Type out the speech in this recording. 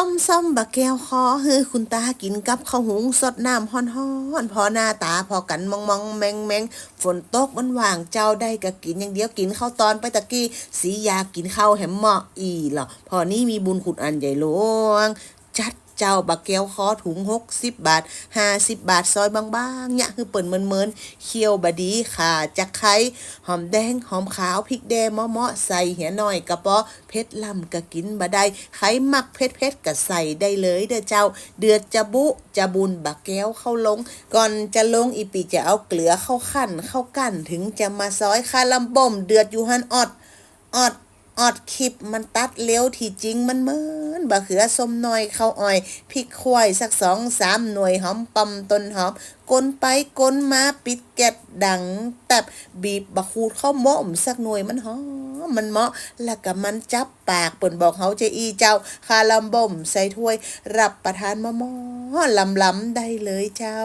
ต้มส้มบะแก้วคอฮือคุณตากินกับข้าวหุงสดน้ำฮ้อนๆพอหน้าตาพอกันมองมองแมงแมงฝนตกมันว่างเจ้าได้ก็กินอย่างเดียวกินข้าวตอนไปตะกี้สียากินข้าวแหมเหมาะอีหรอพอนี้มีบุญคุณอันใหญ่หลวง เจ้าบะแก้วคอถุงหกสิบบาทห้าสิบบาทซอยบางๆเนี่ยคือเปิ่นเมินเมินเคี่ยวบดีข่าจะไคร้หอมแดงหอมขาวพริกแดงเมาะๆใส่เหียหน่อยกระปาะเพชรลำก็กินบะได้ไขมักเพชรเพชรก็ใส่ได้เลยเด้อเจ้า เดือดจะบุจะบุญบะแก้วเข้าลง ก่อนจะลงอีปีจะเอาเกลือเข้าขั้นเข้ากั้นถึงจะมาซอยคาลำบ่มเดือดอยู่หันอดออด ออดคลิปมันตัดเลี้ยวที่จริงมันเหมือนบะเขือส้มน้อยข้าวอ้อยพริกควายสักสองสามหน่วยหอมปอมต้นหอมกลนไปกลนมาปิดแกดดังแตบบีบบะคูดข้าวหม้อมสักหน่วยมันหอมมันเหมาะแล้วก็มันจับปากเปิ่นบอกเขาจะอีเจ้าคาลำบ่มใส่ถ้วย รับประทานมะมอลำลำๆได้เลยเจ้า